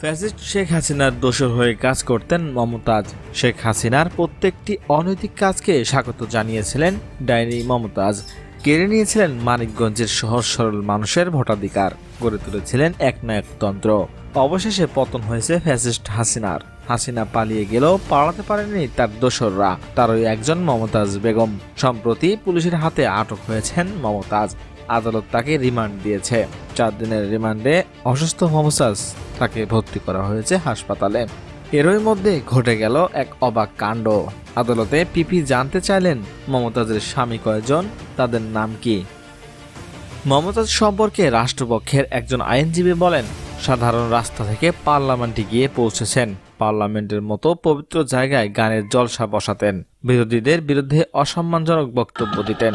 Fascist Sheikh হাসিনার দোষর হয়ে কাজ করতেন মমতাজ শেখ হাসিনার প্রত্যেকটি অনৈতিক কাজকে স্বাগত জানিয়েছিলেন ডাইনি মমতাজ। কেড়ে নিয়েছিলেন মানিকগঞ্জের সহজ সরল মানুষের ভোটাধিকার, গড়ে তুলেছিলেন একনায়কতন্ত্র অবশেষে পতন হয়েছে ফ্যাসিস্ট হাসিনার। হাসিনা পালিয়ে গেলেও পালাতে পারেনি তার দোসররা। তারই একজন মমতাজ বেগম। সম্প্রতি পুলিশের হাতে আটক হয়েছেন মমতাজ। আদালত তাকে রিমান্ড দিয়েছে। চার দিনের রিমান্ডে অসুস্থ মমতাজ তাকে ভর্তি করা হয়েছে হাসপাতালে। এরই মধ্যে ঘটে গেল এক অবাক কাণ্ড। আদালতে পিপি জানতে চাইলেন মমতাজের স্বামী কয়জন, তাদের নাম কি? মমতাজ সম্পর্কে রাষ্ট্রপক্ষের একজন আইনজীবী বলেন সাধারণ রাস্তা থেকে পার্লামেন্টে গিয়ে পৌঁছেছেন। পার্লামেন্টের মতো পবিত্র জায়গায় গানের জলসা বসাতেন। বিরোধীদের বিরুদ্ধে অসম্মানজনক বক্তব্য দিতেন।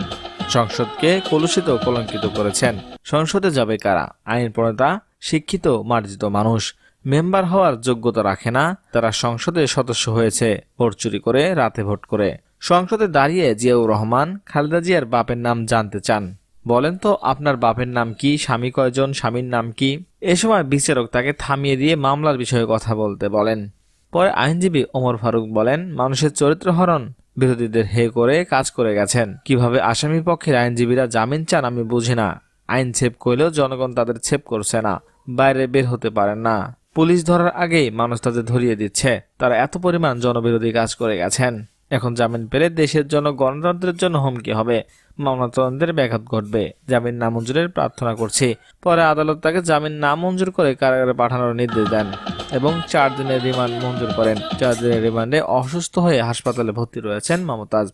সংসদকে কলুষিত কলঙ্কিত করেছেন। সংসদে যাবে কারা? আইন প্রণেতা, শিক্ষিত, মার্জিত মানুষ। মেম্বার হওয়ার যোগ্যতা রাখে না, তারা সংসদে সদস্য হয়েছে, ভোট চুরি করে, রাতে ভোট করে। সংসদে দাঁড়িয়ে জিয়াউর রহমান, খালেদা জিয়ার বাপের নাম জানতে চান। বলেন তো, আপনার বাপের নাম কি, স্বামী কয়জন, স্বামীর নাম কি? এ সময় বিচারক তাকে থামিয়ে দিয়ে মামলার বিষয়ে কথা বলতে বলেন। পরে আইনজীবী ওমর ফারুক বলেন, মানুষের চরিত্র হরণ, বিরোধীদের হে করে কাজ করে গেছেন। কীভাবে আসামি পক্ষের আইনজীবীরা জামিন চান আমি বুঝি না। আইন ছেপ করলেও জনগণ তাদের ছেপ করছে না, বাইরে বের হতে পারেন না। পুলিশ ধরার আগেই মানুষ তাদের ধরিয়ে দিচ্ছে। তারা এত পরিমাণ জনবিরোধী কাজ করে গেছেন। এখন জামিন পেলে দেশের জন্য গণতন্ত্রের জন্য হুমকি হবে। মামলা তদন্তের ব্যাঘাত ঘটবে। জামিন নামঞ্জুরের প্রার্থনা করছে। পরে আদালত তাকে জামিন নামঞ্জুর করে কারাগারে পাঠানোর নির্দেশ দেন এবং চার দিনের রিমান্ড মঞ্জুর করেন। চার দিনের রিমান্ডে অসুস্থ হয়ে হাসপাতালে ভর্তি রয়েছেন মমতাজ।